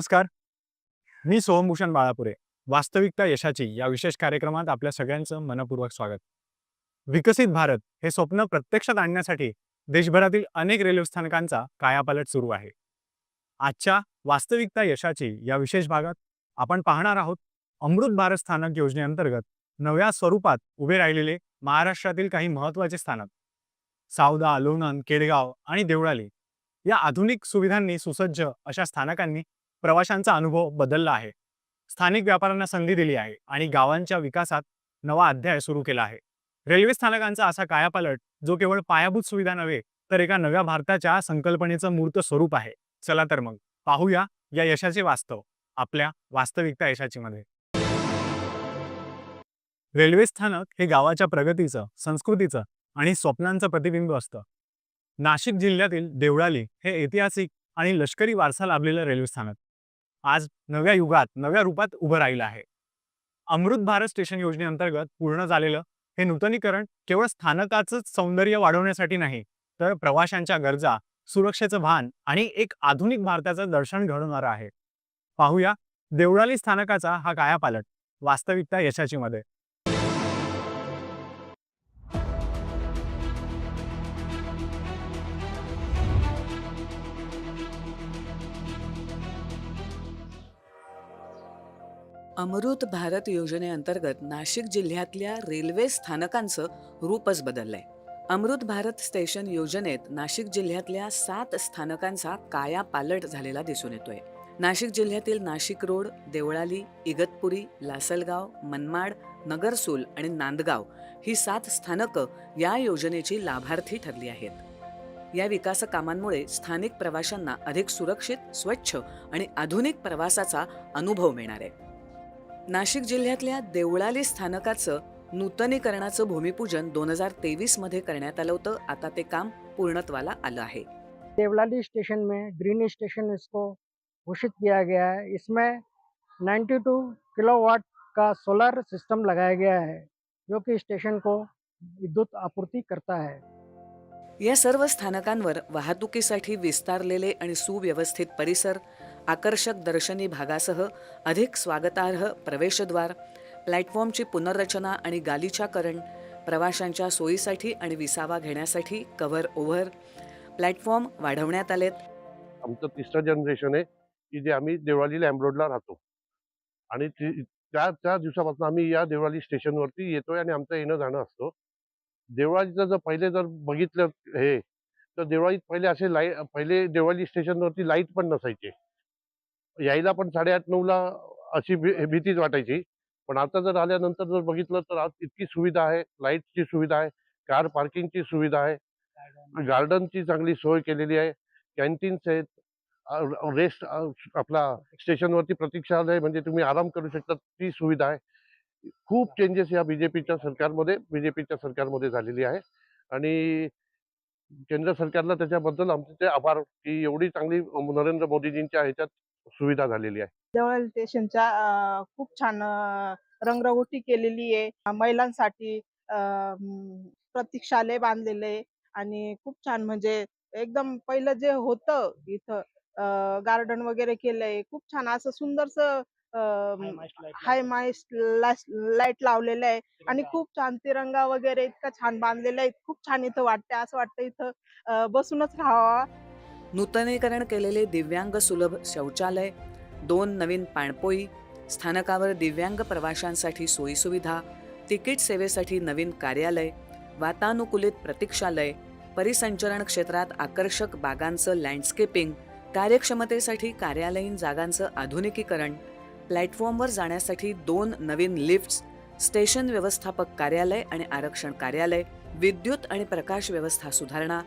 नमस्कार. मी सोहमभूषण बाळापुरे. वास्तविकता यशाची या विशेष कार्यक्रमात आपल्या सगळ्यांचं मनपूर्वक स्वागत. विकसित भारत हे स्वप्न प्रत्यक्षात आणण्यासाठी देशभरातील अनेक रेल्वे स्थानकांचा कायापालट सुरू आहे. आजच्या वास्तविकता यशाची या विशेष भागात आपण पाहणार आहोत अमृत भारत स्थानक योजनेअंतर्गत नव्या स्वरूपात उभे राहिलेले महाराष्ट्रातील काही महत्त्वाचे स्थानक. सावदा लोणंद केडगाव आणि देवळाली या आधुनिक सुविधांनी सुसज्ज अशा स्थानकांनी प्रवाशांचा अनुभव बदलला आहे. स्थानिक व्यापाऱ्यांना संधी दिली आहे आणि गावांच्या विकासात नवा अध्याय सुरू केला आहे. रेल्वे स्थानकांचा असा कायापालट जो केवळ पायाभूत सुविधा नव्हे तर एका नव्या भारताच्या संकल्पनेचं मूर्त स्वरूप आहे. चला तर मग पाहूया या यशाचे वास्तव आपल्या वास्तविकता यशाची मध्ये रेल्वे स्थानक हे गावाच्या प्रगतीचं संस्कृतीचं आणि स्वप्नांचं प्रतिबिंब असतं. नाशिक जिल्ह्यातील देवळाली हे ऐतिहासिक आणि लष्करी वारसा लाभलेलं रेल्वे स्थानक. आज नव्या युगात नव्या रूपात उभं राहिलं आहे. अमृत भारत स्टेशन योजनेअंतर्गत पूर्ण झालेलं हे नूतनीकरण केवळ स्थानकाचंच सौंदर्य वाढवण्यासाठी नाही तर प्रवाशांच्या गरजा सुरक्षेचं भान आणि एक आधुनिक भारताचं दर्शन घडवणारं आहे. पाहूया देवळाली स्थानकाचा हा कायापालट वास्तविकता यशाची मध्ये अमृत भारत योजनेअंतर्गत नाशिक जिल्ह्यातल्या रेल्वे स्थानकांचं रूपच बदललंय. अमृत भारत स्टेशन योजनेत नाशिक जिल्ह्यातल्या सात स्थानकांचा काया पालट झालेला दिसून येतोय. नाशिक जिल्ह्यातील नाशिक रोड देवळाली इगतपुरी लासलगाव मनमाड नगरसूल आणि नांदगाव ही सात स्थानकं या योजनेची लाभार्थी ठरली आहेत. या विकास कामांमुळे स्थानिक प्रवाशांना अधिक सुरक्षित स्वच्छ आणि आधुनिक प्रवासाचा अनुभव मिळणार आहे. नाशिक जिल्ह्यातल्या देवळाली स्थानकाचं नूतनीकरणाचं भूमिपूजन दोन हजार तेवीसमध्ये करण्यात आलं होतं. आता ते काम पूर्णत्वाला आलं आहे. देवलाली स्टेशन में ग्रीन स्टेशन इसको घोषित किया गया है. इसमें 92 किलोवाट का सोलर सिस्टम लगाया गया है जो कि स्टेशन को विद्युत आपूर्ति करता है। या सर्व स्थानकांवर वाहतुकीसाठी विस्तारलेले आणि सुव्यवस्थित परिसर आकर्षक दर्शनी भागासह अधिक स्वागतार्ह प्रवेशद्वार प्लॅटफॉर्मची पुनर्रचना आणि गालिचाकरण प्रवाशांच्या सोयीसाठी आणि विसावा घेण्यासाठी कव्हर ओव्हर प्लॅटफॉर्म वाढवण्यात आलेत. आमचं तिसरं जनरेशन आहे की जे आम्ही देवळाली लॅम्ब्रोडला राहतो. आणि ती- त्या त्या दिवसापासून आम्ही या देवळाली स्टेशनवरती येतोय आणि आमचं येणं जाणं असतो. देवळालीचं जर पहिले जर बघितलं हे तर देवळालीत पहिले असे लाई पहिले देवळाली स्टेशनवरती लाइट पण नसायचे. यायला पण साडेआठ नऊला अशी भी- भीतीच वाटायची. पण आता जर आल्यानंतर जर बघितलं तर आज इतकी सुविधा आहे लाईटची सुविधा आहे कार पार्किंगची सुविधा आहे. गार्डनची चांगली सोय केलेली आहे. कॅन्टीन्स आहेत. रेस्ट आपला स्टेशनवरती प्रतीक्षालय म्हणजे तुम्ही आराम करू शकता ती सुविधा आहे. खूप चेंजेस या बीजेपीच्या सरकारमध्ये बीजेपीच्या सरकारमध्ये झालेली आहे. आणि केंद्र सरकारला त्याच्याबद्दल आमचे ते आभार की एवढी चांगली नरेंद्र मोदीजींच्या ह्याच्यात सुविधा झालेली आहे. जवळ स्टेशनच्या खूप छान अं, रंगरंगोटी केलेली आहे. महिलांसाठी अं, प्रतीक्षालय बांधलेले आहे. आणि खूप छान म्हणजे एकदम पहिलं जे होतं इथं गार्डन वगैरे केलंय खूप छान असं सुंदरस हाय माइस्ट लाइट लावलेलं. आहे आणि खूप छान तिरंगा वगैरे इतका छान बांधलेला आहे. खूप छान इथं वाटते असं वाटतं इथं बसूनच राहावा. नूतनीकरण केलेले दिव्यांग सुलभ शौचालय दोन नवीन पाणपोई स्थानकावर दिव्यांग प्रवाशांसाठी सोयीसुविधा तिकीट सेवेसाठी नवीन कार्यालय वातानुकूलित प्रतीक्षालय परिसंचरण क्षेत्रात आकर्षक बागांचं लँडस्केपिंग कार्यक्षमतेसाठी कार्यालयीन जागांचं आधुनिकीकरण प्लॅटफॉर्मवर जाण्यासाठी दोन नवीन लिफ्ट्स स्टेशन व्यवस्थापक कार्यालय आणि आरक्षण कार्यालय विद्युत आणि प्रकाश व्यवस्था सुधारणा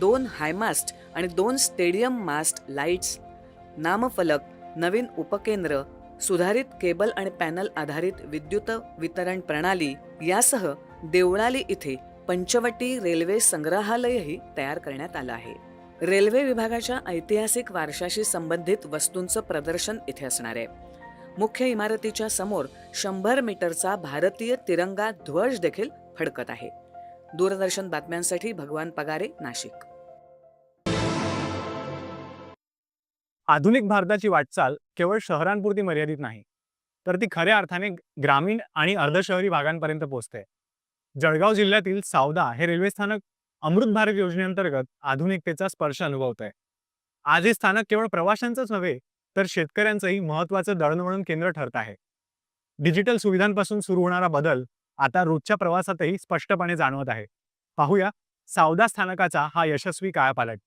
दोन हायमास्ट आणि दोन स्टेडियम मास्ट लाईट्स नामफलक नवीन उपकेंद्र सुधारित केबल आणि पॅनल आधारित विद्युत वितरण प्रणाली यासह देवळाली इथे पंचवटी रेल्वे संग्रहालयही तयार करण्यात आलं आहे. रेल्वे विभागाच्या ऐतिहासिक वारशाशी संबंधित वस्तूंचं प्रदर्शन इथे असणार आहे. मुख्य इमारतीच्या समोर शंभर मीटरचा भारतीय तिरंगा ध्वज देखील फडकत आहे. दूरदर्शन बातम्यांसाठी भगवान पगारे नाशिक. आधुनिक भारताची वाटचाल केवळ शहरांपुरती मर्यादित नाही तर ती खऱ्या अर्थाने ग्रामीण आणि अर्धशहरी भागांपर्यंत पोहोचते. जळगाव जिल्ह्यातील सावदा हे रेल्वे स्थानक अमृत भारत योजनेअंतर्गत आधुनिकतेचा स्पर्श अनुभवत आहे आज हे स्थानक केवळ प्रवाशांचंच नव्हे तर शेतकऱ्यांचंही महत्वाचं दळणवळण केंद्र ठरत आहे. डिजिटल सुविधांपासून सुरू होणारा बदल आता रोजच्या प्रवासातही स्पष्टपणे जाणवत आहे. पाहूया सावदा स्थानकाचा हा यशस्वी कायापालट.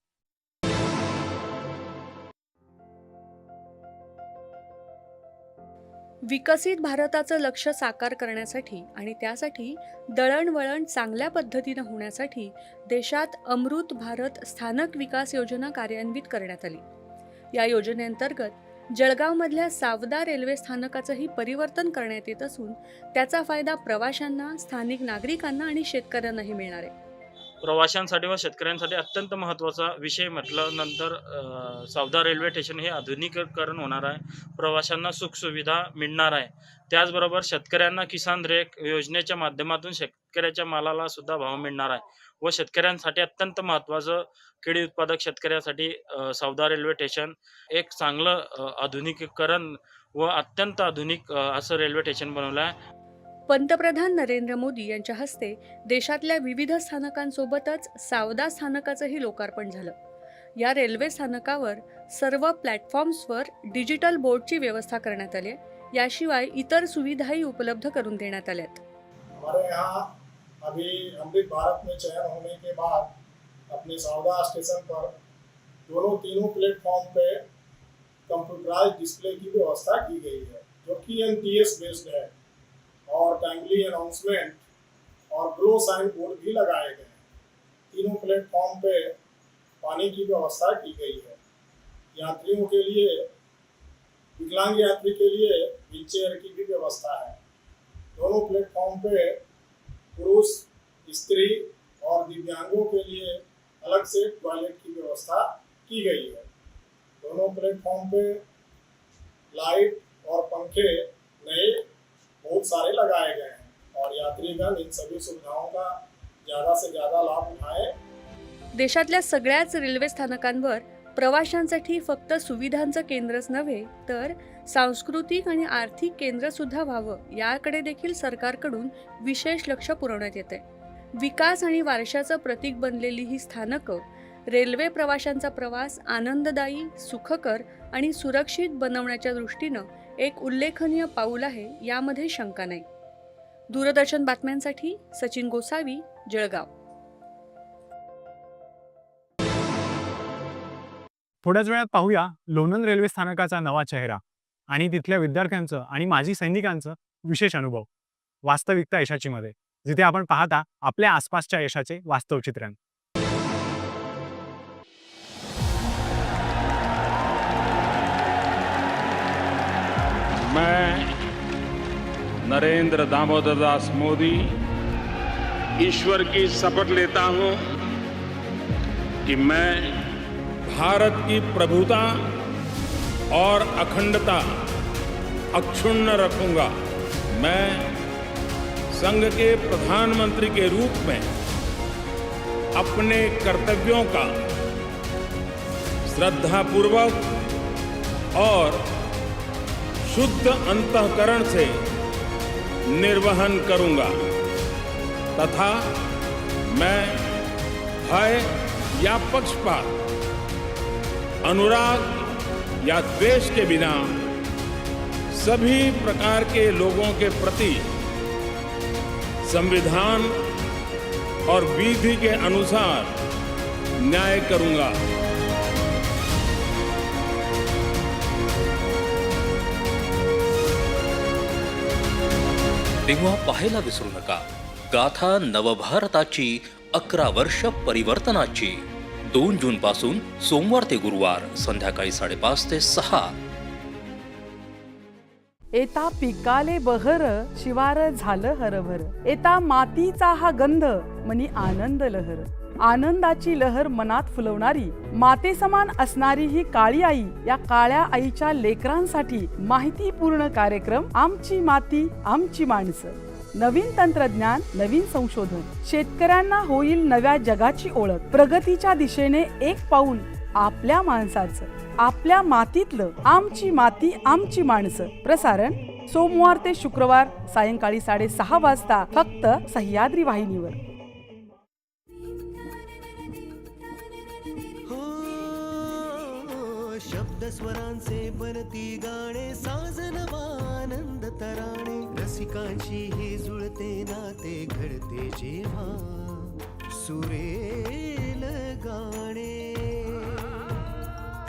विकसित भारताचं लक्ष साकार करण्यासाठी आणि त्यासाठी दळणवळण चांगल्या पद्धतीनं होण्यासाठी देशात अमृत भारत स्थानक विकास योजना कार्यान्वित करण्यात आली. या योजनेअंतर्गत जळगावमधल्या सावदा रेल्वे स्थानकाचंही परिवर्तन करण्यात येत असून त्याचा फायदा प्रवाशांना स्थानिक नागरिकांना आणि शेतकऱ्यांनाही मिळणार आहे. प्रवाशांसाठी व शेतकऱ्यांसाठी अत्यंत महत्त्वाचा विषय म्हटलं नंतर सावदा रेल्वे स्टेशन हे आधुनिकीकरण होणार आहे. प्रवाशांना सुखसुविधा मिळणार आहे. त्याचबरोबर शेतकऱ्यांना किसान रेख योजनेच्या माध्यमातून शेतकऱ्याच्या मालाला सुद्धा भाव मिळणार आहे. व शेतकऱ्यांसाठी अत्यंत महत्त्वाचं केळी उत्पादक शेतकऱ्यासाठी सावदा रेल्वे स्टेशन एक चांगलं आधुनिकीकरण व अत्यंत आधुनिक असं रेल्वे स्टेशन बनवलं आहे. पंतप्रधान नरेंद्र मोदी यांच्या हस्ते देशातल्या विविध स्थानकांसोबतच सावदा स्थानकाचंही लोकार्पण झालं. या रेल्वे स्थानकावर सर्व प्लॅटफॉर्म्सवर डिजिटल बोर्डची व्यवस्था करण्यात आली आहे. याशिवाय इतर सुविधाही उपलब्ध करून देण्यात आल्यात. अभी अमृत भारत में चयन होने के बाद अपने सावदा स्टेशन पर दोनों तीनों प्लेटफॉर्म पे कंप्यूटराइज डिस्प्ले की व्यवस्था की गई है, जो कि एन बेस्ड है और टाइमली अनाउंसमेंट और ग्लो साइन बोर्ड भी लगाए गए हैं। तीनों प्लेटफॉर्म पे पानी की व्यवस्था की गई है। यात्रियों के लिए, विकलांग यात्री के लिए व्हील चेयर की भी व्यवस्था है। दोनों प्लेटफॉर्म पे पुरुष स्त्री और दिव्यांगों के लिए अलग से टॉयलेट की व्यवस्था की गई है। दोनों प्लेटफॉर्म पे लाइट और पंखे नए बहुत सारे लगाए गए हैं और यात्रीगण इन सभी सुविधाओं का ज़्यादा से ज़्यादा लाभ उठाएं। देशातल्या सगळ्याच रेल्वे स्थानकांवर प्रवाशांसाठी फक्त सुविधांचं केंद्रच नव्हे तर सांस्कृतिक आणि आर्थिक केंद्र सुद्धा व्हावं याकडे देखील सरकारकडून विशेष लक्ष पुरवण्यात येते विकास आणि वारशाचं प्रतीक बनलेली ही स्थानकं रेल्वे प्रवाशांचा प्रवास आनंददायी सुखकर आणि सुरक्षित बनवण्याच्या दृष्टीनं एक उल्लेखनीय पाऊल आहे यामध्ये शंका नाही. दूरदर्शन बातम्यांसाठी सचिन गोसावी जळगाव. थोड्याच वेळात पाहूया लोणंद रेल्वे स्थानकाचा नवा चेहरा. आणि तिथल्या विद्यार्थ्यांचं आणि माजी सैनिकांचं विशेष अनुभव. वास्तविकता यशाची मध्ये. जिथे आपण पाहता आपल्या आसपासच्या यशाचे वास्तव चित्रण. मैं नरेंद्र दामोदर दास मोदी ईश्वर की शपथ लेता हूं कि मैं भारत की प्रभुता और अखंडता अक्षुण्ण रखूँगा। मैं संघ के प्रधानमंत्री के रूप में अपने कर्तव्यों का श्रद्धापूर्वक और शुद्ध अंतकरण से निर्वहन करूँगा। तथा मैं भय या पक्षपात, अनुराग या द्वेष के बिना सभी प्रकार के लोगों के प्रति संविधान और विधि के अनुसार न्याय करूँगा। तेव्हा पाहायला विसरू नका। गाथा नवभारताची, अकरा वर्ष परिवर्तनाची। दोन जून पासून सोमवार ते गुरुवार संध्याकाळी साडेपाच ते सहा. एता पिकाले बहर शिवार झालं हरभर. एता मातीचा हा गंध मनी आनंद लहर. आनंदाची लहर मनात फुलवणारी मातेसमान असणारी ही काळी आई या काळ्या आईच्या लेकरांसाठी माहितीपूर्ण कार्यक्रम आमची माती आमची माणसं. नवीन तंत्रज्ञान नवीन संशोधन. शेतकऱ्यांना होईल नव्या जगाची ओळख. प्रगतीच्या दिशेने एक पाऊल आपल्या माणसाचं. आपल्या मातीतलं. आमची माती आमची माणसं. प्रसारण सोमवार ते शुक्रवार सायंकाळी साडेसहा वाजता फक्त सह्याद्री वाहिनीवर. हो शब्द स्वरांचे बनती गाणे आनंद तराणे. रसिकांशी हे जुळते नाते घडते जेव्हा सुरेल गाणे.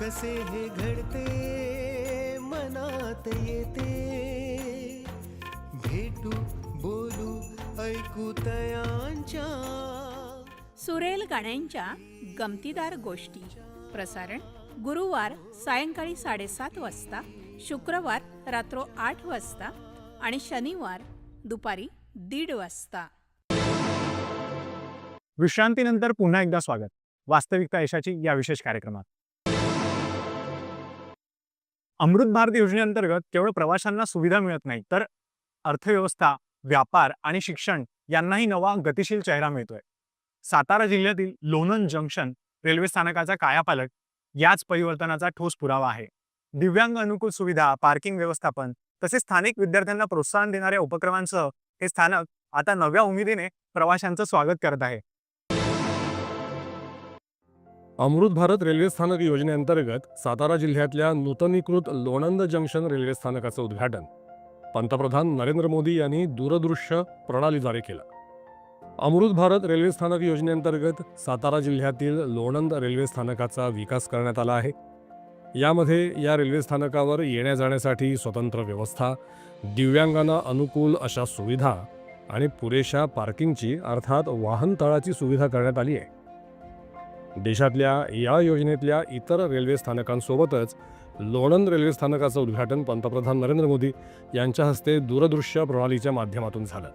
कसे हे घडते मनात येते. भेटू बोलू ऐकू तयांच्या सुरेल गाण्यांच्या गमतीदार गोष्टी. प्रसारण गुरुवार सायंकाळी साडेसात वाजता शुक्रवार रात्र आठ वाजता आणि शनिवार दुपारी दीड वाजता. विश्रांतीनंतर पुन्हा एकदा स्वागत. वास्तविकता यशाची या विशेष कार्यक्रमात. अमृत भारत योजनेअंतर्गत केवळ प्रवाशांना सुविधा मिळत नाही तर अर्थव्यवस्था व्यापार आणि शिक्षण यांनाही नवा गतिशील चेहरा मिळतोय. सातारा जिल्ह्यातील लोणंद जंक्शन रेल्वे स्थानकाचा कायापालट याच परिवर्तनाचा ठोस पुरावा आहे. दिव्यांग अनुकूल सुविधा पार्किंग व्यवस्थापन तसेच स्थानिक विद्यार्थ्यांना प्रोत्साहन देणाऱ्या उपक्रमांसह हे स्थानक आता नव्या उमेदीने प्रवाशांचं स्वागत करत आहे. अमृत भारत रेल्वे स्थानक योजनेअंतर्गत सातारा जिल्ह्यातल्या नूतनीकृत लोणंद जंक्शन रेल्वे स्थानकाचं उद्घाटन. पंतप्रधान नरेंद्र मोदी यांनी दूरदृश्य प्रणालीद्वारे केलं. अमृत भारत रेल्वे स्थानक योजनेअंतर्गत सातारा जिल्ह्यातील लोणंद रेल्वे स्थानकाचा विकास करण्यात आला आहे. यामध्ये या रेल्वे स्थानकावर येण्या जाण्यासाठी स्वतंत्र व्यवस्था दिव्यांगांना अनुकूल अशा सुविधा आणि पुरेशा पार्किंगची अर्थात वाहनतळाची सुविधा करण्यात आली आहे. देशातल्या या योजनेतल्या इतर रेल्वे स्थानकांसोबतच लोणंद रेल्वे स्थानकाचं उद्घाटन पंतप्रधान नरेंद्र मोदी यांच्या हस्ते दूरदृश्य प्रणालीच्या माध्यमातून झालं.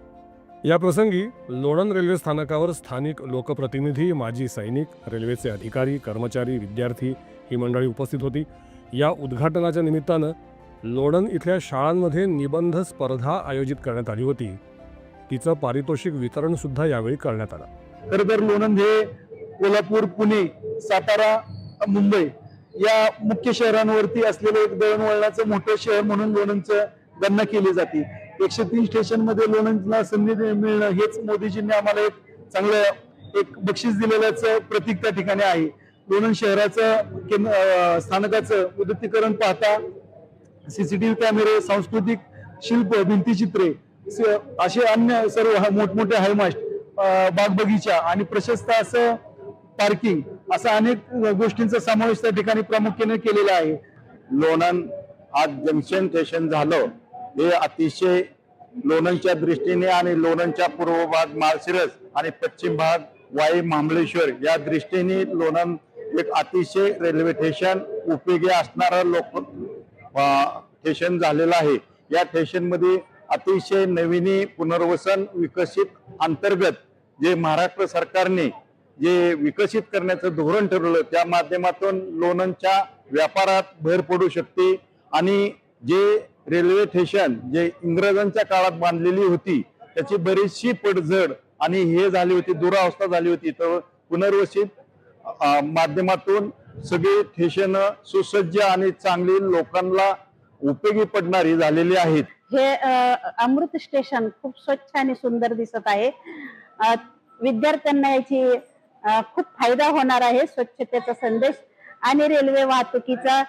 या प्रसंगी लोणंद रेल्वे स्थानकावर स्थानिक लोकप्रतिनिधी माजी सैनिक रेल्वेचे अधिकारी कर्मचारी विद्यार्थी ही मंडळी उपस्थित होती. या उद्घाटनाच्या निमित्तानं लोणंद इथल्या शाळांमध्ये निबंध स्पर्धा आयोजित करण्यात आली होती. तिचं पारितोषिक वितरण सुद्धा यावेळी करण्यात आलं. खरं तर लोणंद हे कोल्हापूर पुणे सातारा मुंबई या मुख्य शहरांवरती असलेलं एक दळणवळणाचं मोठं शहर म्हणून लोणंदचं गणना केली जाते. एकशे तीन स्टेशनमध्ये लोणंदला संधी मिळणं हेच मोदीजींनी आम्हाला एक चांगलं एक बक्षीस दिलेल्याचं प्रतीक त्या ठिकाणी आहे. लोणंद शहराचं स्थानकाचं उदत्तीकरण पाहता सीसीटीव्ही कॅमेरे सांस्कृतिक शिल्प भिंतीचित्रे स- असे अन्य सर्व मोठमोठे हायमास्ट बाग बगीचा आणि प्रशस्त असं पार्किंग असा अनेक गोष्टींचा समावेश त्या ठिकाणी प्रामुख्याने केलेला आहे. लोणंद आज जंक्शन स्टेशन झालं. हे अतिशय लोणंदच्या दृष्टीने आणि लोणंदच्या पूर्व भाग माळशिरस आणि पश्चिम भाग वाई महाबळेश्वर या दृष्टीने लोणंद एक अतिशय रेल्वे स्टेशन उपयोगी असणारं लोक स्टेशन झालेलं आहे. या स्टेशनमध्ये अतिशय नवीनी पुनर्वसन विकसित अंतर्गत जे महाराष्ट्र सरकारने जे विकसित करण्याचं धोरण ठरवलं त्या माध्यमातून लोणंदच्या व्यापारात भर पडू शकते आणि जे रेल्वे स्टेशन जे इंग्रजांच्या काळात बांधलेली होती त्याची बरीचशी पडझड आणि हे झाली होती दुरावस्था झाली होती. तर पुनर्वसित माध्यमातून सगळी स्टेशन सुसज्ज आणि चांगली लोकांना उपयोगी पडणारी झालेली आहेत. हे अमृत स्टेशन खूप स्वच्छ आणि सुंदर दिसत आहे. विद्यार्थ्यांना याची खूप फायदा होणार आहे स्वच्छतेचा संदेश. आणि रेल्वे वाहतुकीचा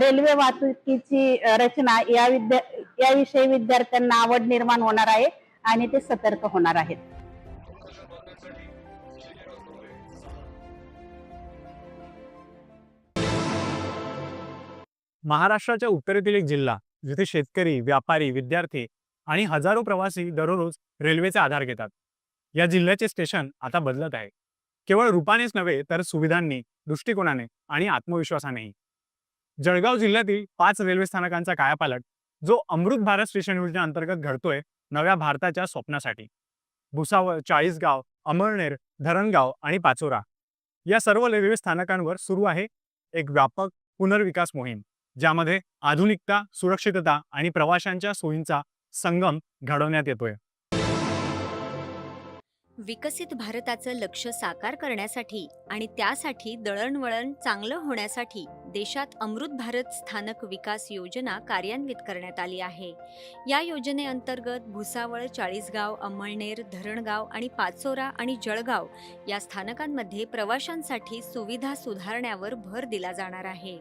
रेल्वे वाहतुकीची रचना या विद्या याविषयी विद्यार्थ्यांना आवड निर्माण होणार आहे आणि ते सतर्क होणार आहेत. महाराष्ट्राच्या उत्तरेतील एक जिल्हा जिथे शेतकरी व्यापारी विद्यार्थी आणि हजारो प्रवासी दररोज रेल्वेचा आधार घेतात. या जिल्ह्याचे स्टेशन आता बदलत आहे. केवळ रूपानेच नव्हे तर सुविधांनी दृष्टिकोनाने आणि आत्मविश्वासानेही. जळगाव जिल्ह्यातील पाच रेल्वे स्थानकांचा कायापालट जो अमृत भारत स्टेशन योजनेअंतर्गत घडतोय नव्या भारताच्या स्वप्नासाठी. भुसावळ चाळीसगाव अमळनेर धरणगाव आणि पाचोरा या सर्व रेल्वे स्थानकांवर सुरू आहे एक व्यापक पुनर्विकास मोहीम ज्यामध्ये आधुनिकता सुरक्षितता आणि प्रवाशांच्या सोयींचा संगम घडवण्यात येतोय. विकसित भारताचं लक्ष साकार करण्यासाठी आणि त्यासाठी दळणवळण चांगलं होण्यासाठी देशात अमृत भारत स्थानक विकास योजना कार्यान्वित करण्यात आली आहे. या योजनेअंतर्गत भुसावळ चाळीसगाव अंमळनेर धरणगाव आणि पाचोरा आणि जळगाव या स्थानकांमध्ये प्रवाशांसाठी सुविधा सुधारण्यावर भर दिला जाणार आहे.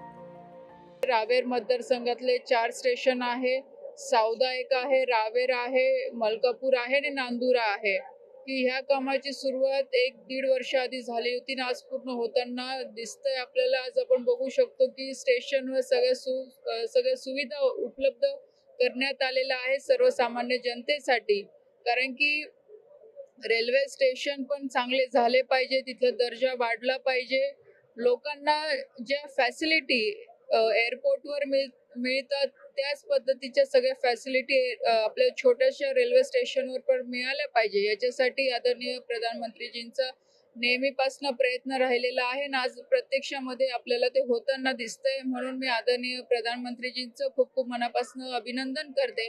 रावेर मतदारसंघातले चार स्टेशन आहे. सावदा एक आहे रावेर आहे मलकापूर आहे आणि नांदुरा आहे. की ह्या कामाची सुरुवात एक दीड वर्ष आधी झाली होती आणि आज पूर्ण होताना दिसतंय आपल्याला. आज आपण बघू शकतो की स्टेशनवर सगळ्या सु सगळ्या सुविधा उपलब्ध करण्यात आलेल्या आहे सर्वसामान्य जनतेसाठी. कारण की रेल्वे स्टेशन पण चांगले झाले पाहिजे तिथला दर्जा वाढला पाहिजे. लोकांना ज्या फॅसिलिटी एअरपोर्टवर मिळ मिळतात त्याच पद्धतीच्या सगळ्या फॅसिलिटी आपल्या छोट्याशा रेल्वे स्टेशनवर पण मिळाल्या पाहिजे. याच्यासाठी आदरणीय प्रधानमंत्रीजींचा नेहमीपासून प्रयत्न राहिलेला आहे आणि आज प्रत्यक्षामध्ये आपल्याला ते होताना दिसतंय. म्हणून मी आदरणीय प्रधानमंत्रीजींचं खूप खूप मनापासून अभिनंदन करते.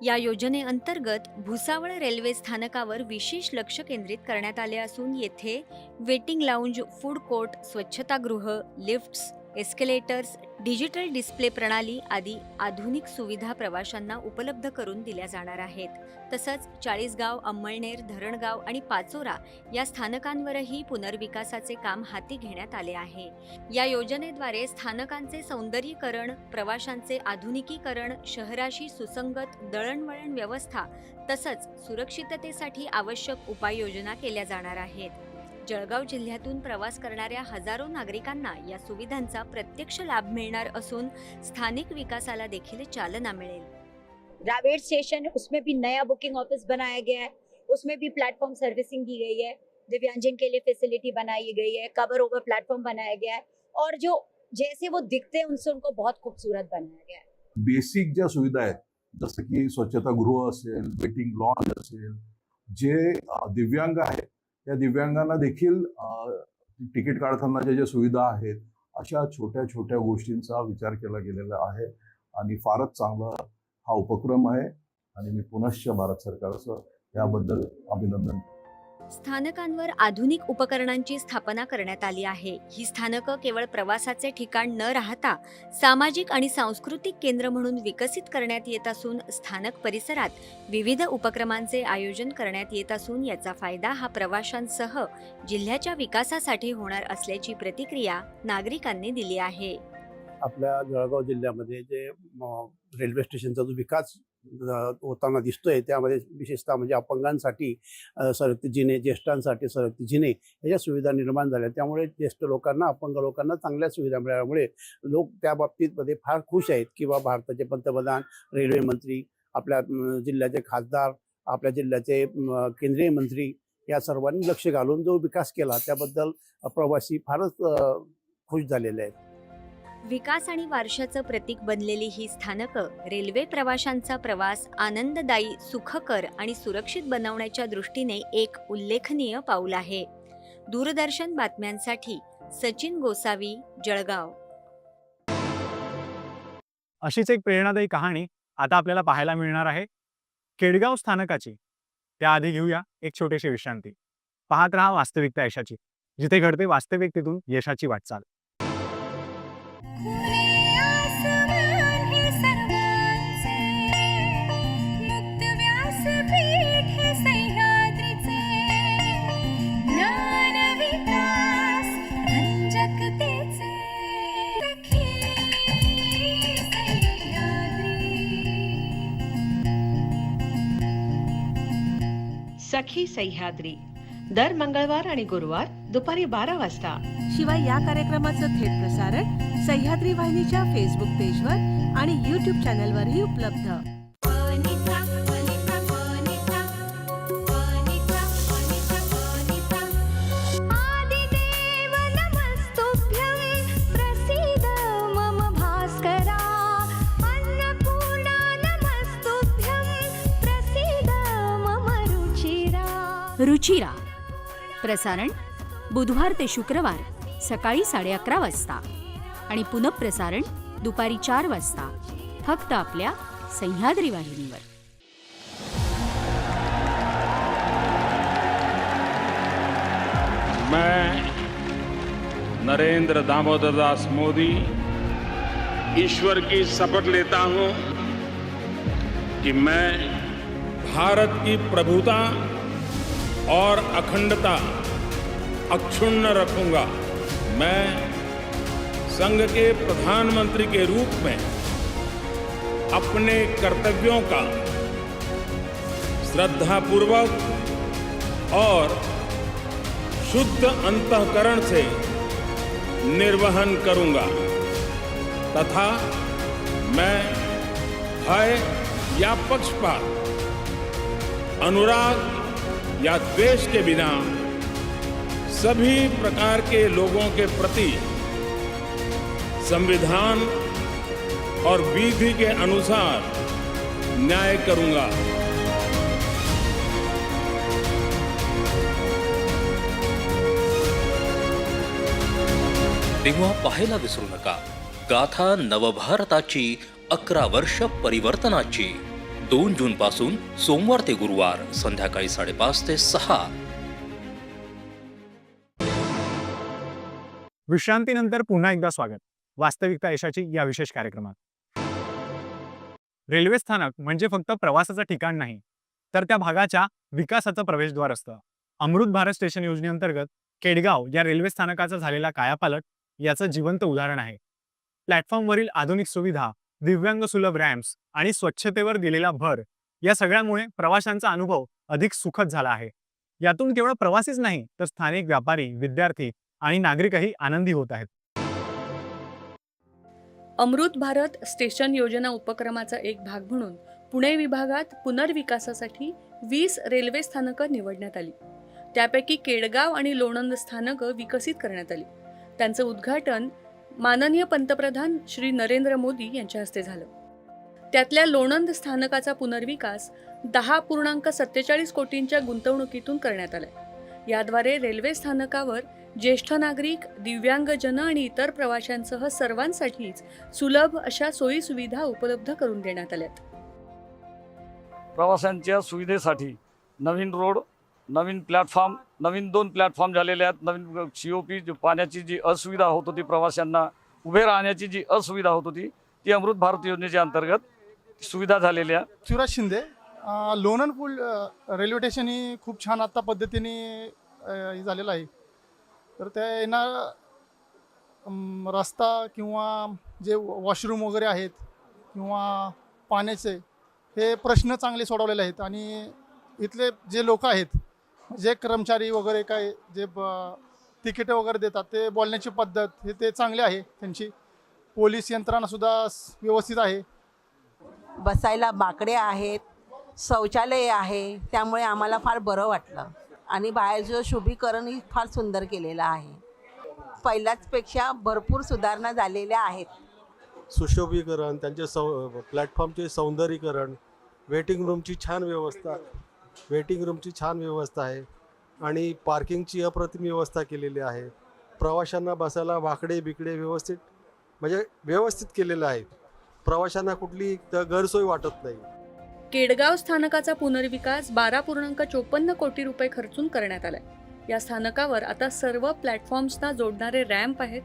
या योजनेअंतर्गत भुसावळ रेल्वे स्थानकावर विशेष लक्ष केंद्रित करण्यात आले असून येथे वेटिंग लाऊंज फूड कोर्ट स्वच्छतागृह लिफ्ट्स एस्केलेटर्स डिजिटल डिस्प्ले प्रणाली आदी आधुनिक सुविधा प्रवाशांना उपलब्ध करून दिल्या जाणार आहेत. तसंच चाळीसगाव अंमळनेर धरणगाव आणि पाचोरा या स्थानकांवरही पुनर्विकासाचे काम हाती घेण्यात आले आहे. या योजनेद्वारे स्थानकांचे सौंदर्यीकरण प्रवाशांचे आधुनिकीकरण शहराशी सुसंगत दळणवळण व्यवस्था तसंच सुरक्षिततेसाठी आवश्यक उपाययोजना केल्या जाणार आहेत. जळगाव जिल्ह्यातून प्रवास करणाऱ्या हजारो नागरिकांना या सुविधांचा प्रत्यक्ष लाभ मिळणार असून स्थानिक विकासाला देखील चालना मिळेल. रावेर स्टेशन उसमें भी नया बुकिंग ऑफिस बनाया गया है। उसमें भी प्लेटफॉर्म सर्विसिंग की गई है। दिव्यांजन के लिए फैसिलिटी बनाई गई है। कवर ओवर प्लेटफॉर्म बनाया गया है। और जो जैसे वो दिखते हैं उनसे उनको बहुत खूबसूरत बनाया गया है। बेसिक ज्या सुविधा आहेत जसं की स्वच्छतागृह असेल वेटिंग लॉन्ज असेल जे दिव्यांग आहेत या दिव्यांगांना देखील तिकीट काढताना ज्या ज्या सुविधा आहेत अशा छोट्या छोट्या गोष्टींचा विचार केला गेलेला आहे आणि फारच चांगला हा उपक्रम आहे. आणि मी पुनश्च भारत सरकारचं याबद्दल अभिनंदन स्थानकांवर आधुनिक उपकरणांची स्थापना करण्यात आली आहे. ही स्थानकं केवळ प्रवासाचे ठिकाण न राहता सामाजिक आणि सांस्कृतिक केंद्र म्हणून विकसित करण्यात येत असून स्थानक परिसरात विविध उपक्रमांचे आयोजन करण्यात येत असून याचा फायदा हा प्रवाशांसह जिल्ह्याच्या विकासासाठी होणार असल्याची प्रतिक्रिया नागरिकांनी दिली आहे. आपल्या जळगाव जिल्ह्यामध्ये जे रेल्वे स्टेशनचा जो विकास होताना दिसतोय. त्यामध्ये विशेषतः म्हणजे अपंगांसाठी अ, जिने ज्येष्ठांसाठी सरकती जिने ह्याच्या सुविधा निर्माण झाल्या. त्यामुळे ज्येष्ठ लोकांना अपंग लोकांना चांगल्या सुविधा मिळाल्यामुळे लोक त्या बाबतीतमध्ये फार खुश आहेत किंवा भारताचे पंतप्रधान रेल्वे मंत्री आपल्या जिल्ह्याचे खासदार आपल्या जिल्ह्याचे केंद्रीय मंत्री या सर्वांनी लक्ष घालून जो विकास केला त्याबद्दल प्रवासी फारच खुश झालेले आहेत. विकास आणि वारशाचं प्रतीक बनलेली ही स्थानकं रेल्वे प्रवाशांचा प्रवास आनंददायी सुखकर आणि सुरक्षित बनवण्याच्या दृष्टीने एक उल्लेखनीय पाऊल आहे. दूरदर्शन बातम्यांसाठी सचिन गोसावी जळगाव. अशीच एक प्रेरणादायी कहाणी आता आपल्याला पाहायला मिळणार आहे. केडगाव स्थानकाची. त्याआधी घेऊया एक छोटीशी विश्रांती. पाहत राहा वास्तविकता यशाची. जिथे घडते वास्तविकतेतून यशाची वाटचाल. सखी सह्याद्री दर मंगळवार आणि गुरुवार दुपारी बारा वाजता. शिवाय या कार्यक्रमाचं थेट प्रसारण सह्याद्री वाहिनीच्या फेसबुक पेजवर आणि यूट्यूब चॅनलवरही उपलब्ध. रुचिरा प्रसारण बुधवार ते शुक्रवार सकाळी साडे अकरा वाजता. आणि पुनःप्रसारण दुपारी चार वाजता. फक्त आपल्या सह्याद्री वाहिनीवर. मैं नरेंद्र दामोदर दास मोदी ईश्वर की शपथ लेता हूं कि मैं भारत की प्रभुता और अखंडता अक्षुण्ण रखूँगा। मैं संघ के प्रधानमंत्री के रूप में अपने कर्तव्यों का श्रद्धापूर्वक और शुद्ध अंतकरण से निर्वहन करूँगा। तथा मैं भय या पक्षपात, अनुराग या द्वेष के बिना सभी प्रकार के लोगों के प्रति संविधान और विधि के अनुसार न्याय करूँगा। तेव्हा पाहायला विसरू नका. गाथा नवभारताची अकरा वर्ष परिवर्तनाची. दोन जून पासून सोमवार ते गुरुवार संध्याकाळी साडेपाच ते सहा. विश्रांतीनंतर पुन्हा एकदा स्वागत. वास्तविकता यशाची या विशेष कार्यक्रमात. रेल्वे स्थानक म्हणजे फक्त प्रवासाचं ठिकाण नाही तर त्या भागाच्या विकासाचं प्रवेशद्वार असतं. अमृत भारत स्टेशन योजनेअंतर्गत केडगाव या रेल्वे स्थानकाचा झालेला कायापालट याचं जिवंत उदाहरण आहे. प्लॅटफॉर्मवरील आधुनिक सुविधा दिव्यांग सुलभ रॅम्प्स आणि स्वच्छतेवर दिलेला भर या सगळ्यामुळे प्रवाशांचा अनुभव अधिक सुखद झाला आहे. यातून केवळ प्रवासीच नाही तर स्थानिक व्यापारी विद्यार्थी आणि नागरिकही आनंदी होत आहेत. अमृत भारत स्टेशन योजना उपक्रमाचा एक भाग म्हणून पुणे विभागात पुनर्विकासासाठी वीस रेल्वे स्थानकं निवडण्यात आली. त्यापैकी केडगाव आणि लोणंद स्थानकं विकसित करण्यात आली. त्यांचं उद्घाटन माननीय पंतप्रधान श्री नरेंद्र मोदी यांच्या हस्ते झालं. त्यातल्या लोणंद स्थानकाचा पुनर्विकास दहा पूर्णांक सत्तेचाळीस कोटींच्या गुंतवणुकीतून करण्यात आलाय. याद्वारे रेल्वे स्थानकावर ज्येष्ठ नागरिक दिव्यांगजन आणि इतर प्रवाशांसह सर्वांसाठीच सुलभ अशा सोयी सुविधा उपलब्ध करून देण्यात आल्यात. प्रवाशांच्या सुविधेसाठी नवीन रोड नवीन प्लॅटफॉर्म नवीन दोन प्लॅटफॉर्म झालेले आहेत. नवीन सी ओ पी पाण्याची जी असुविधा होत होती प्रवाशांना उभे राहण्याची जी असुविधा होत होती ती अमृत भारत योजनेच्या अंतर्गत सुविधा झालेल्या आहे. शिवराज शिंदे अ, पूल रेल्वे स्टेशन ही खूप छान आत्ता पद्धतीने हे झालेलं आहे. तर त्या येणार रस्ता किंवा जे वॉशरूम वगैरे आहेत किंवा पाण्याचे हे प्रश्न चांगले सोडवलेले आहेत. आणि इथले जे लोक आहेत जे कर्मचारी वगैरे काय जे ब तिकीटं वगैरे देतात ते बोलण्याची पद्धत हे ते चांगले आहे त्यांची. पोलीस यंत्रणासुद्धा व्यवस्थित आहे. बसायला बाकडे आहेत शौचालय आहे त्यामुळे आम्हाला फार बरं वाटलं. आणि बाहेरचं शुभीकरणही फार सुंदर केलेलं आहे. पहिल्याचपेक्षा भरपूर सुधारणा झालेल्या आहेत. सुशोभीकरण त्यांचे सौ प्लॅटफॉर्मचे सौंदर्यीकरण वेटिंग रूमची छान व्यवस्था वेटिंग रूमची छान व्यवस्था आहे आणि पार्किंगची अप्रतिम व्यवस्था केलेली आहे. प्रवाशांना बसायला वाकडे बिकडे व्यवस्थित म्हणजे व्यवस्थित केलेलं आहे. प्रवाशांना कुठली गैरसोय वाटत नाही. केडगाव स्थानकाचा पुनर्विकास बारा पूर्णांक चोपन्न कोटी रुपये खर्चून करण्यात आलाय. या स्थानकावर आता सर्व प्लॅटफॉर्म्सना जोडणारे रॅम्प आहेत.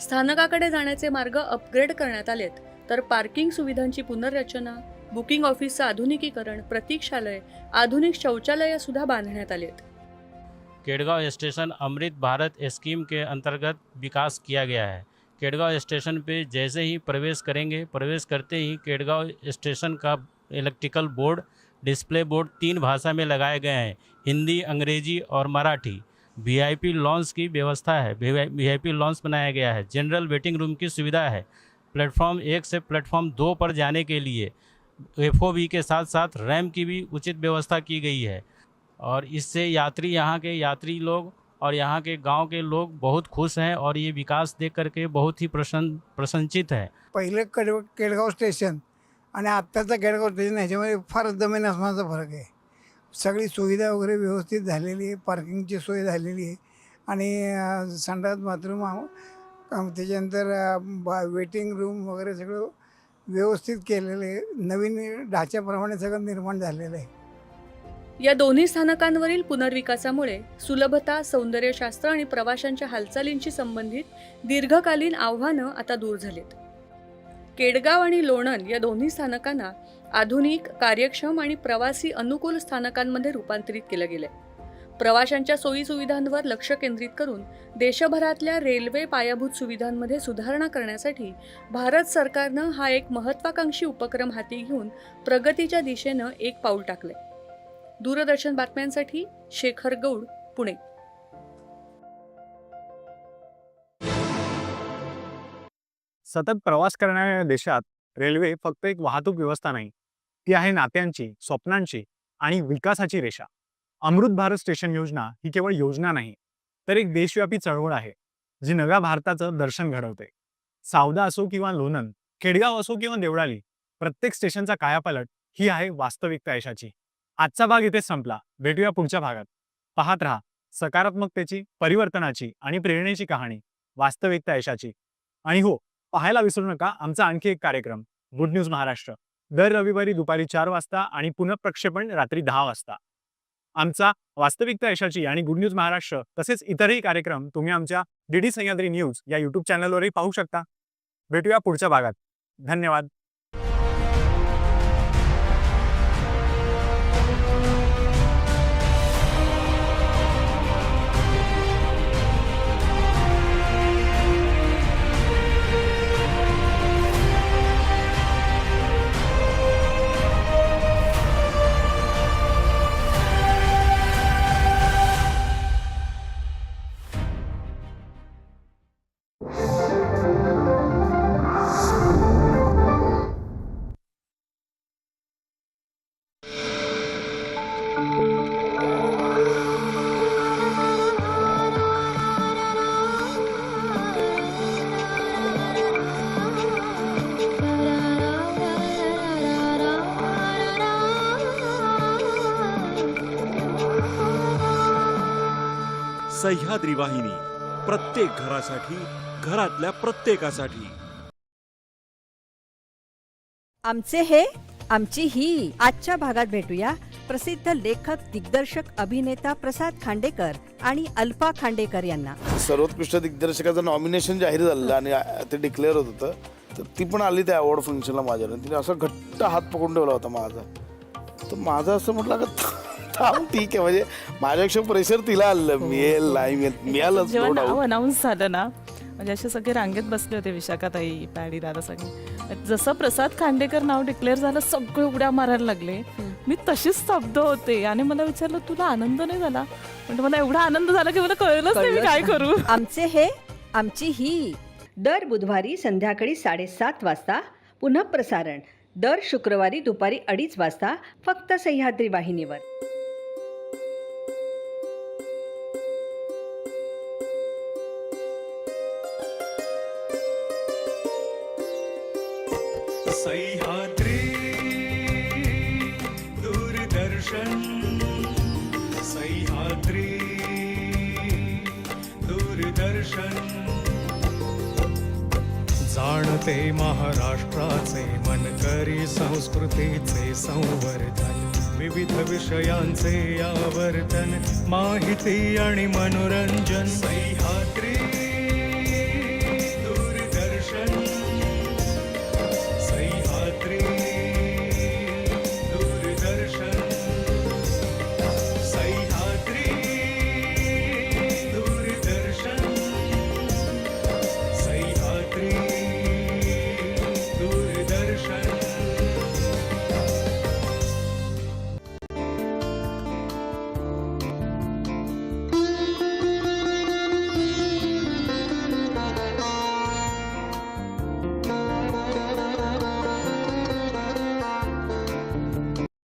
स्थानकाकडे जाण्याचे मार्ग अपग्रेड करण्यात आलेत. तर पार्किंग सुविधांची पुनर्रचना बुकिंग ऑफिसचं आधुनिकीकरण, प्रतीक्षालय, आधुनिक शौचालय सुद्धा बांधण्यात आलेत केड़गांव स्टेशन अमृत भारत स्कीम के अंतर्गत विकास किया गया है. केड़गांव स्टेशन पे जैसे ही प्रवेश करेंगे, प्रवेश करते ही केड़गांव स्टेशन का इलेक्ट्रिकल बोर्ड, डिस्प्ले बोर्ड तीन भाषा में लगाए गए हैं, हिंदी, अंग्रेज़ी और मराठी। वीआईपी लॉन्च की व्यवस्था है, वीआईपी लॉन्च बनाया गया है। जनरल वेटिंग रूम की सुविधा है। प्लेटफॉर्म एक से प्लेटफॉर्म दो पर जाने के लिए एफ़ के साथ साथ रैम की भी उचित व्यवस्था की गई है। और इससे यात्री यहाँ के यात्री लोग और यहाँ के गाँव के लोग बहुत खुश हैं और ये विकास देख करके बहुत ही प्रसन्न प्रसन्नचित है। पहिले कड केडगाव स्टेशन आणि आत्ताचं केडगाव स्टेशन ह्याच्यामध्ये फार ज़मीन आसमानाचा फरक आहे सगळी सुविधा वगैरे व्यवस्थित झालेली आहे पार्किंगची सोय झालेली आहे अं, संडास बाथरूम अं, त्याच्यानंतर वेटिंग रूम वगैरे सगळं व्यवस्थित केलेले नवीन ढाच्याप्रमाणे सगळं निर्माण झालेलं आहे. या दोन्ही स्थानकांवरील पुनर्विकासामुळे सुलभता सौंदर्यशास्त्र आणि प्रवाशांच्या हालचालींशी संबंधित दीर्घकालीन आव्हानं आता दूर झालीत. केडगाव आणि लोणंद या दोन्ही स्थानकांना आधुनिक कार्यक्षम आणि प्रवासी अनुकूल स्थानकांमध्ये रूपांतरित केलं गेलंय. प्रवाशांच्या सोयीसुविधांवर लक्ष केंद्रित करून देशभरातल्या रेल्वे पायाभूत सुविधांमध्ये सुधारणा करण्यासाठी भारत सरकारनं हा एक महत्वाकांक्षी उपक्रम हाती घेऊन प्रगतीच्या दिशेनं एक पाऊल टाकलंय. दूरदर्शन बातम्यांसाठी शेखर गौड पुणे. सतत प्रवास करणाऱ्या देशात रेल्वे फक्त एक वाहतूक व्यवस्था नाही ती आहे नात्यांची स्वप्नांची आणि विकासाची रेषा. अमृत भारत स्टेशन योजना ही केवळ योजना नाही तर एक देशव्यापी चळवळ आहे जी नव्या भारताचं दर्शन घडवते. सावदा असो किंवा लोणंद खेडगाव असो किंवा देवळाली प्रत्येक स्टेशनचा कायापालट ही आहे वास्तविकता यशाची. आजचा भाग इथेच संपला. भेटूया पुढच्या भागात. पाहत राहा सकारात्मकतेची परिवर्तनाची आणि प्रेरणेची कहाणी वास्तविकता यशाची. आणि हो पाहायला विसरू नका आमचा आणखी एक कार्यक्रम गुड न्यूज महाराष्ट्र. दर रविवारी दुपारी चार वाजता आणि पुनःप्रक्षेपण रात्री दहा वाजता. आमचा वास्तविकता यशाची आणि गुड न्यूज महाराष्ट्र तसेच इतरही कार्यक्रम तुम्ही आमच्या डी डी सह्याद्री न्यूज या युट्यूब चॅनलवरही पाहू शकता. भेटूया पुढच्या भागात. धन्यवाद. सह्याद्री वाहिनी प्रत्येक घरासाठी घरातल्या प्रत्येकासाठी. आमचे हे आमची ही. आजच्या भागात भेटूया प्रसिद्ध लेखक दिग्दर्शक अभिनेता प्रसाद खांडेकर आणि अल्पा खांडेकर यांना. सर्वोत्कृष्ट दिग्दर्शकाचं नॉमिनेशन जाहीर झालेलं आणि ते डिक्लेअर होत होतं. तर ती पण आली त्या अवॉर्ड फंक्शनला माझ्यावर तिने असं घट्ट हात पकडून ठेवला होता माझा. तर माझं असं म्हटलं का थांब ठीक आहे. म्हणजे माझ्यापेक्षा प्रेशर तिला आलं. मिळेल नाही मिळेल मिळालंच जेव्हा no doubt. नाव अनाऊन्स झालं ना म्हणजे असे सगळे रांगेत बसले होते विशाखाताई पॅडी दादा सगळे जसं प्रसाद खांडेकर नाव डिक्लेअर झालं सगळे उड्या मारायला लागले. मी तशीच स्तब्ध होते. आणि मला विचारलं तुला आनंद नाही झाला? म्हणजे मला एवढा आनंद झाला की मला कळलंच नाही मी काय करू. आमचे हे आमची ही दर बुधवारी संध्याकाळी साडेसात वाजता पुन्हा प्रसारण दर शुक्रवारी दुपारी अडीच वाजता फक्त सह्याद्री वाहिनीवर. सह्याद्री दूरदर्शन सह्याद्री दूरदर्शन। जाणते महाराष्ट्राचे मनकरी संस्कृतीचे संवर्धन विविध विषयांचे आवर्तन माहिती आणि मनोरंजन। सह्याद्री